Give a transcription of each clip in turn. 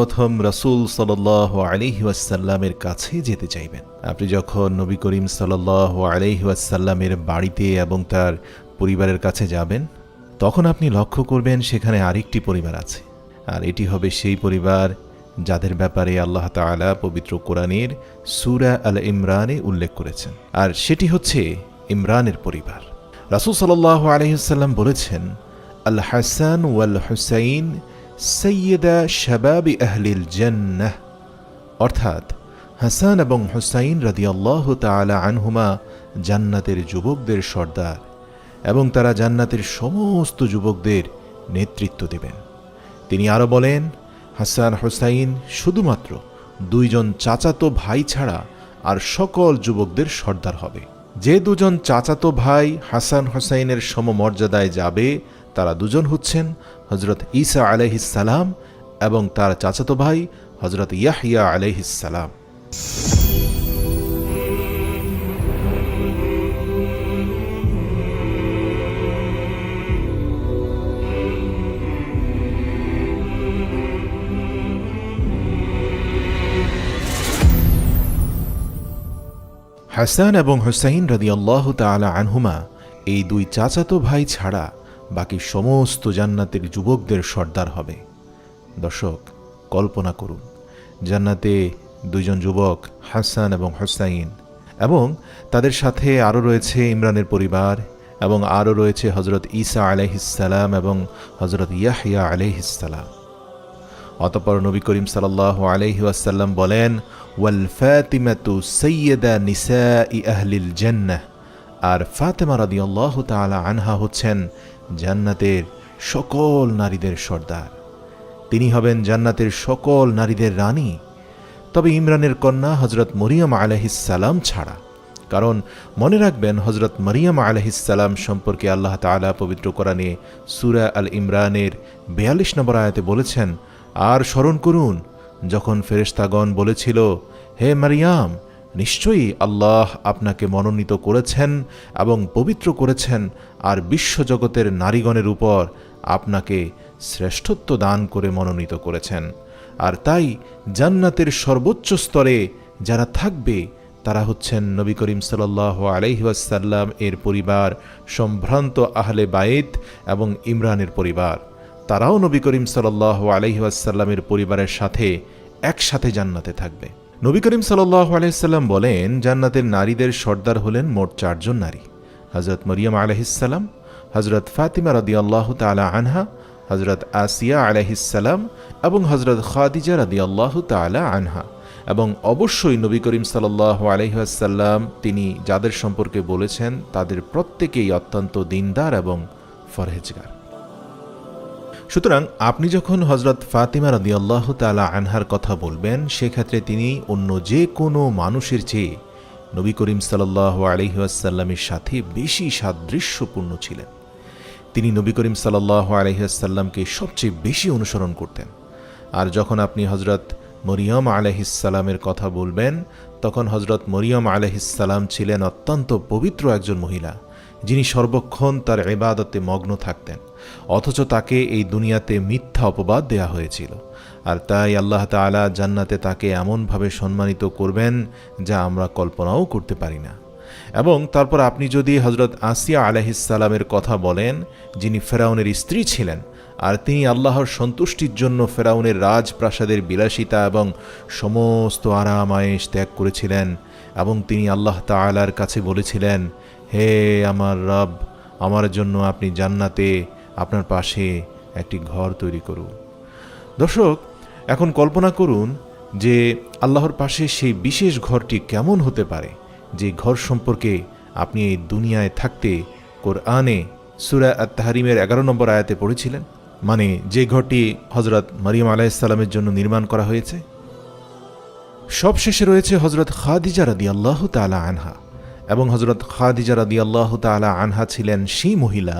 প্রথম রসুল সাল আলহি ওয়াসাল্লামের কাছে যেতে চাইবেন। আপনি যখন নবী করিম সাল আলহি ওয়াসাল্লামের বাড়িতে এবং তার পরিবারের কাছে যাবেন, তখন আপনি লক্ষ্য করবেন সেখানে আরেকটি পরিবার আছে। আর এটি হবে সেই পরিবার যাদের ব্যাপারে আল্লাহ তাআলা পবিত্র কোরআনের সুরা আল ইমরানে উল্লেখ করেছেন। আর সেটি হচ্ছে ইমরানের পরিবার। রাসুল সাল্লাহ আলহিসাল্লাম বলেছেন, আল হাসান ওয়াল হুসাইন সৈয়দা শাবাবি আহলিল জান্নাহ। অর্থাৎ হাসান এবং হুসাইন রাদিয়াল্লাহ তাআলা আনহুমা জান্নাতের যুবকদের সর্দার এবং তারা জান্নাতের সমস্ত যুবকদের নেতৃত্ব দেবেন। তিনি আরও বলেন, হাসান হুসাইন শুধুমাত্র দুইজন চাচাতো ভাই ছাড়া আর সকল যুবকদের সর্দার হবে। যে দুজন চাচাতো ভাই হাসান হুসাইনের সমমর্যাদায় যাবে তারা দুজন হচ্ছেন হজরত ঈসা আলহিসাল্লাম এবং তার চাচাতো ভাই হজরত ইয়াহিয়া আলহিসাল্লাম হাসান এবং হুসাইন রদি আল্লাহ তালা আনহুমা এই দুই চাচাতো ভাই ছাড়া বাকি সমস্ত জান্নাতের যুবকদের সর্দার হবে। দর্শক, কল্পনা করুন, জান্নাতে দুইজন যুবক, হাসান এবং হুসাইন, এবং তাদের সাথে আরও রয়েছে ইমরানের পরিবার এবং আরও রয়েছে হজরত ঈসা আলহিসাল্লাম এবং হজরত ইয়াহিয়া আলহিসাল্লাম অতপর নবী করিম সাল্লাহ আলহি ওয়াসাল্লাম বলেন, ওয়াল ফাতিমাতু সৈয়দা নিসা ই আহলিল জান্নাহ। আর ফাতেমা রাদিয়াল্লাহ তাআলা আনহা হচ্ছেন জান্নাতের সকল নারীদের সর্দার। তিনি হবেন জান্নাতের সকল নারীদের রানী। তবে ইমরানের কন্যা হজরত মরিয়ম আলহিসাল্লাম ছাড়া। কারণ মনে রাখবেন হজরত মরিয়ম আলহিসাল্লাম সম্পর্কে আল্লাহ তালা পবিত্র কোরআনে সুরা আল ইমরানের বেয়াল্লিশ নম্বর আয়াতে বলেছেন, আর স্মরণ করুন, যখন ফেরেশতাগণ বলেছিল, হে মারিয়াম নিশ্চয়ই আল্লাহ আপনাকে মনোনীত করেছেন এবং পবিত্র করেছেন আর বিশ্বজগতের নারীগণের উপর আপনাকে শ্রেষ্ঠত্ব দান করে মনোনীত করেছেন। আর তাই জান্নাতের সর্বোচ্চ স্তরে যারা থাকবে, তারা হচ্ছেন নবী করিম সাল আলহিহাসাল্লাম এর পরিবার, সম্ভ্রান্ত আহলে বায়েত এবং ইমরানের পরিবার। তারাও নবী করিম সাল আলহিহাসাল্লামের পরিবারের সাথে একসাথে জান্নাতে থাকবে। নবী করিম সাল আলহিসাল্লাম বলেন, জান্নাতের নারীদের সর্দার হলেন মোট চারজন নারী। হজরত মরিয়ম আলহিসাল্লাম হজরত ফাতিমা রদি আল্লাহ তালা আনহা হজরত আসিয়া আলহিসাল্লাম এবং হজরত খাদিজা রদি আল্লাহ তালা আনহা। এবং অবশ্যই নবী করিম সাল্লাহ আলহিহাসাল্লাম তিনি যাদের সম্পর্কে বলেছেন, তাদের প্রত্যেকেই অত্যন্ত দিনদার এবং ফরহেজগার। সুতরাং আপনি যখন হজরত ফাতিমা রদি আল্লাহ তালা আনহার কথা বলবেন, সেক্ষেত্রে তিনি অন্য যে কোনো মানুষের চেয়ে নবী করিম সাল্লাহ আলহিহাসাল্লামের সাথে বেশি সাদৃশ্যপূর্ণ ছিলেন। তিনি নবী করিম সাল্লাহ আলহিহাসাল্লামকে সবচেয়ে বেশি অনুসরণ করতেন। আর যখন আপনি হজরত মরিয়ম আলহিসাল্লামের কথা বলবেন, তখন হজরত মরিয়ম আলহিসাল্লাম ছিলেন অত্যন্ত পবিত্র একজন মহিলা, যিনি সর্বক্ষণ তার এবাদতে মগ্ন থাকতেন। অথচ তাকে এই দুনিয়াতে মিথ্যা অপবাদ দেয়া হয়েছিল। আর তাই আল্লাহ তালা জান্নাতে তাকে এমনভাবে সম্মানিত করবেন যা আমরা কল্পনাও করতে পারি না। এবং তারপর আপনি যদি হজরত আসিয়া আলহিসাল্লামের কথা বলেন, যিনি ফেরাউনের স্ত্রী ছিলেন, আর তিনি আল্লাহর সন্তুষ্টির জন্য ফেরাউনের রাজপ্রাসাদের বিলাসিতা এবং সমস্ত আরাম আয়েস ত্যাগ করেছিলেন এবং তিনি আল্লাহ তালার কাছে বলেছিলেন, হে আমার রব, আমার জন্য আপনি জান্নাতে আপনার পাশে একটি ঘর তৈরি করুন। দর্শক, এখন কল্পনা করুন যে আল্লাহর পাশে সেই বিশেষ ঘরটি কেমন হতে পারে, যে ঘর সম্পর্কে আপনি এই দুনিয়ায় থাকতে কোরআনে সুরা আত তাহারিমের এগারো নম্বর আয়াতে পড়েছিলেন মানে যে ঘরটি হজরত মারিয়াম আলাইসাল্লামের জন্য নির্মাণ করা হয়েছে। সবশেষে রয়েছে হজরত খাদিজা রাদি আল্লাহ তালা আনহা, এবং হজরত খাদিজা রাদি আল্লাহ তালা আনহা ছিলেন সেই মহিলা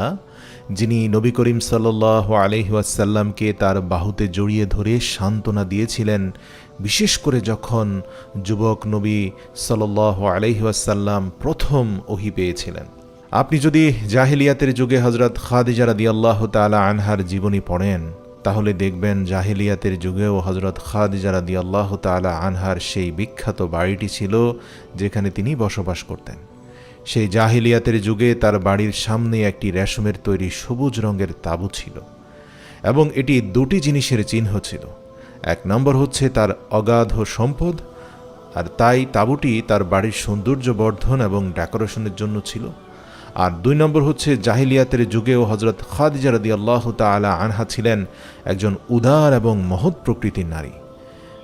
যিনি নবী করিম সাল্লাহ আলহিউসাল্লামকে তার বাহুতে জড়িয়ে ধরে সান্ত্বনা দিয়েছিলেন, বিশেষ করে যখন যুবক নবী সাল্লাহ আলহিউসাল্লাম প্রথম ওহি পেয়েছিলেন। আপনি যদি জাহিলিয়াতের যুগে হজরত খাদিজা রাদি আল্লাহ তালা আনহার জীবনী পড়েন, তাহলে দেখবেন জাহিলিয়াতের যুগেও হজরত খাদিজা রাদি আল্লাহ তালা আনহার সেই বিখ্যাত বাড়িটি ছিল যেখানে তিনি বসবাস করতেন। সেই জাহিলিয়াতের যুগে তার বাড়ির সামনে একটি রেশমের তৈরি সবুজ রঙের তাঁবু ছিল এবং এটি দুটি জিনিসের চিহ্ন ছিল। এক নম্বর হচ্ছে তার অগাধ সম্পদ আর তাই তাঁবুটি তার বাড়ির সৌন্দর্য বর্ধন এবং ডেকোরেশনের জন্য ছিল। আর দুই নম্বর হচ্ছে জাহিলিয়াতের যুগেও হজরত খাদিজা রদি আল্লাহ তালা আনহা ছিলেন একজন উদার এবং মহৎ প্রকৃতির নারী।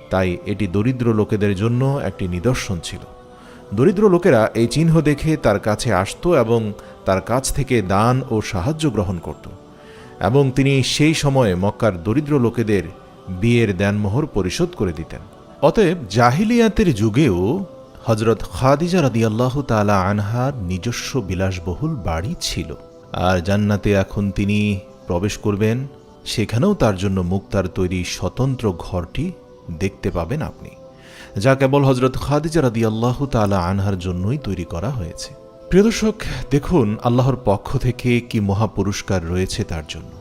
তাই এটি দরিদ্র লোকেদের জন্য একটি নিদর্শন ছিল। দরিদ্র লোকেরা এই চিহ্ন দেখে তার কাছে আসত এবং তার কাছ থেকে দান ও সাহায্য গ্রহণ করত। এবং তিনি সেই সময়ে মক্কার দরিদ্র লোকেদের বিয়ের দেনমোহর পরিশোধ করে দিতেন। অতএব জাহিলিয়াতের যুগেও হজরত খাদিজা রাদিয়াল্লাহ তালা আনহার নিজস্ব বিলাসবহুল বাড়ি ছিল। আর জান্নাতে এখন তিনি প্রবেশ করবেন, সেখানেও তার জন্য মুক্তার তৈরি স্বতন্ত্র ঘরটি দেখতে পাবেন আপনি। যা কেবল হজরত খাদিজা রাদিয়াল্লাহ তালা আনহার জন্যই তৈরি করা হয়েছে। প্রিয় দর্শক, দেখুন আল্লাহর পক্ষ থেকে কি মহা পুরস্কার রয়েছে তার জন্য।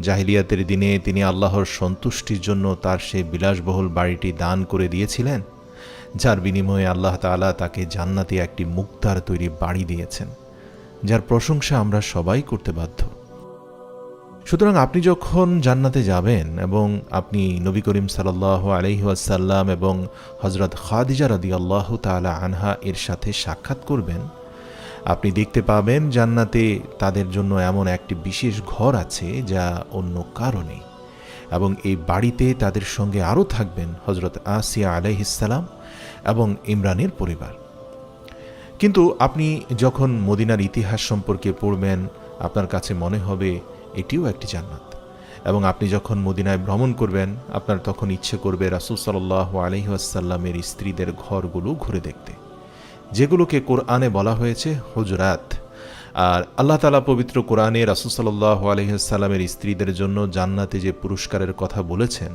জাহিলিয়াতের দিনে তিনি আল্লাহর সন্তুষ্টির জন্য তার সেই বিলাসবহুল বাড়িটি দান করে দিয়েছিলেন, যার বিনিময়ে আল্লাহ তাআলা তাকে জান্নাতে একটি মুক্তার তৈরি বাড়ি দিয়েছেন, যার প্রশংসা আমরা সবাই করতে বাধ্য। সুতরাং আপনি যখন জান্নাতে যাবেন এবং আপনি নবী করিম সাল্লাহ আলহিহাসাল্লাম এবং হজরত খাদিজা রাদি আল্লাহ তালা আনহা এর সাথে সাক্ষাৎ করবেন, আপনি দেখতে পাবেন জান্নাতে তাদের জন্য এমন একটি বিশেষ ঘর আছে যা অন্য কারণে এবং এই বাড়িতে তাদের সঙ্গে আরও থাকবেন হজরত আসিয়া আলাইহিসাল্লাম এবং ইমরানের পরিবার। কিন্তু আপনি যখন মদিনার ইতিহাস সম্পর্কে পড়বেন, আপনার কাছে মনে হবে এটিও একটি জান্নাত। এবং আপনি যখন মদিনায় ভ্রমণ করবেন, আপনার তখন ইচ্ছে করবে রাসুল সাল্লাহ আলহিহাসাল্লামের স্ত্রীদের ঘরগুলো ঘুরে দেখতে। যেগুলোকে কোরআনে বলা হয়েছে হুজরাত। আর আল্লাহ তালা পবিত্র কোরআনে রাসুল সাল্লাহ আলহিহাসাল্লামের স্ত্রীদের জন্য জান্নাতে যে পুরস্কারের কথা বলেছেন,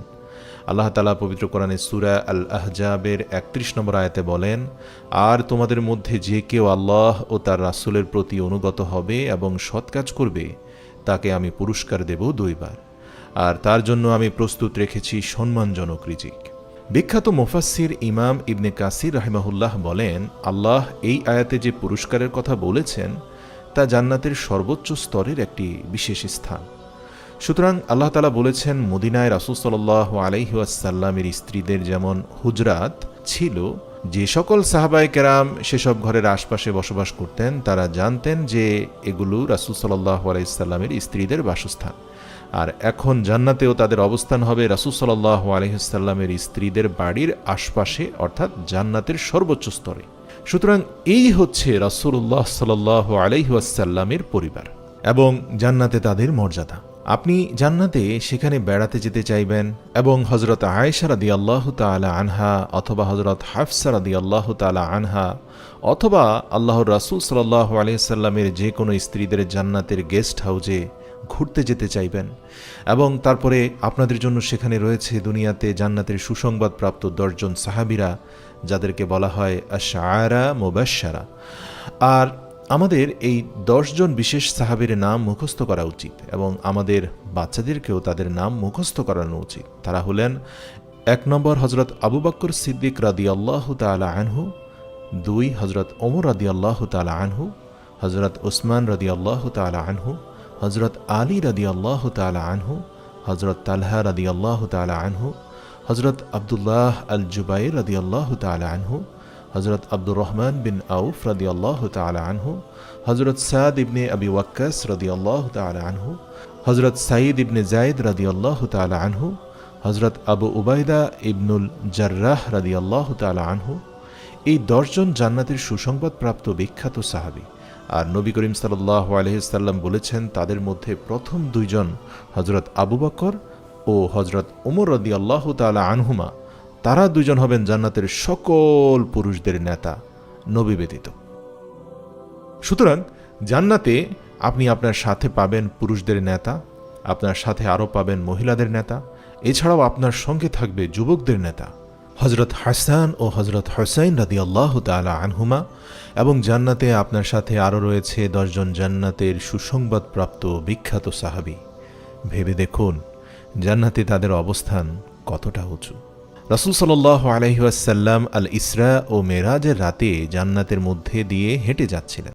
আল্লাহ তালা পবিত্র কোরআনে সুরা আল আহজাবের একত্রিশ নম্বর আয়াতে বলেন, আর তোমাদের মধ্যে যে কেউ আল্লাহ ও তার রাসুলের প্রতি অনুগত হবে এবং সৎ কাজ করবে তাকে আমি পুরস্কার দেব দুইবার, আর তার জন্য আমি প্রস্তুত রেখেছি সম্মানজনক রিজিক। বিখ্যাত মুফাসির ইমাম ইবনে কাসির রাহিমাহুল্লাহ বলেন, আল্লাহ এই আয়াতে যে পুরস্কারের কথা বলেছেন, তা জান্নাতের সর্বোচ্চ স্তরের একটি বিশেষ স্থান। সুতরাং আল্লাহ তালা বলেছেন, মদিনায় রাসুল সাল্লাহ আলাইহাসাল্লামের স্ত্রীদের যেমন হুজরাত ছিল যে সকল সাহাবাই কেরাম সেসব ঘরের আশপাশে বসবাস করতেন, তারা জানতেন যে এগুলো রাসুল সাল্লাহ আলাইসাল্লামের স্ত্রীদের বাসস্থান। আর এখন জান্নাতেও তাদের অবস্থান হবে রাসুল সাল্লাহ আলহিসাল্লামের স্ত্রীদের বাড়ির আশপাশে, অর্থাৎ জান্নাতের সর্বোচ্চ স্তরে। সুতরাং এই হচ্ছে রাসুল্লাহ সাল্লাহ আলহিহাসাল্লামের পরিবার এবং জান্নাতে তাদের মর্যাদা। আপনি জান্নাতে সেখানে বেড়াতে যেতে চাইবেন এবং হজরত আয়েশা রাদি আল্লাহ তালা আনহা অথবা হজরত হাফসা রাদি আল্লাহ তালা আনহা অথবা আল্লাহর রাসুল সাল্লাহ আলহিসাল্লামের যে কোনো স্ত্রীদের জান্নাতের গেস্ট হাউজে ঘুরতে যেতে চাইবেন এবং তারপরে আপনাদের জন্য সেখানে রয়েছে দুনিয়াতে জান্নাতের সুসংবাদপ্রাপ্ত দশজন সাহাবিরা, যাদেরকে বলা হয় আশারা মোবাসারা আর আমাদের এই দশজন বিশেষ সাহাবের নাম মুখস্থ করা উচিত এবং আমাদের বাচ্চাদেরকেও তাদের নাম মুখস্থ করানো উচিত। তারা হলেন এক নম্বর হজরত আবু বক্কর সিদ্দিক রাদি আল্লাহ তালা আনহু, দুই হজরত ওমর রাদি আল্লাহ তালা আনহু হজরত ওসমান রাদি আল্লাহ তালা আনহু হজরত আলী রাদি আল্লাহ তালা আনহু হজরত তালহা রাদি আল্লাহ তালা আনহু হজরত আবদুল্লাহ আল জুবাই রাদি আল্লাহ তালা আনহু হজরত আব্দুর রহমান বিন আউফ রদি আল্লাহ তালা আনহু হজরত সাদ ইবনে আবি ওয়াক্কাস রদি আল্লাহ তালা আনহু হজরত সাঈদ ইবনে জায়দ রদি আল্লাহ তালা আনহু হজরত আবু উবায়দা ইবনুল জার্রাহ রদি আল্লাহ তালা আনহু, এই দশজন জান্নাতের সুসংবাদপ্রাপ্ত বিখ্যাত সাহাবি। আর নবী করিম সাল্লাহ আলহিসাল্লাম বলেছেন, তাদের মধ্যে প্রথম দুইজন হজরত আবু বকর ও হজরত উমর রদি আল্লাহ তালা আনহুমা। তারা দুজন হবেন জান্নাতের সকল পুরুষদের নেতা, নবী ব্যতীত। সুতরাং জান্নাতে আপনি আপনার সাথে পাবেন পুরুষদের নেতা, আপনার সাথে আরও পাবেন মহিলাদের নেতা, এছাড়াও আপনার সঙ্গে থাকবে যুবকদের নেতা হজরত হাসান ও হজরত হোসাইন রাদি আল্লাহ তালা আনহুমা, এবং জান্নাতে আপনার সাথে আরও রয়েছে দশজন জান্নাতের সুসংবাদপ্রাপ্ত বিখ্যাত সাহাবি। ভেবে দেখুন, জান্নাতে তাদের অবস্থান কতটা উঁচু। রসুল সাল্লাহ আলহিহাসাল্লাম আল ইসরা ও মেরাজের রাতে জান্নাতের মধ্যে দিয়ে হেঁটে যাচ্ছিলেন।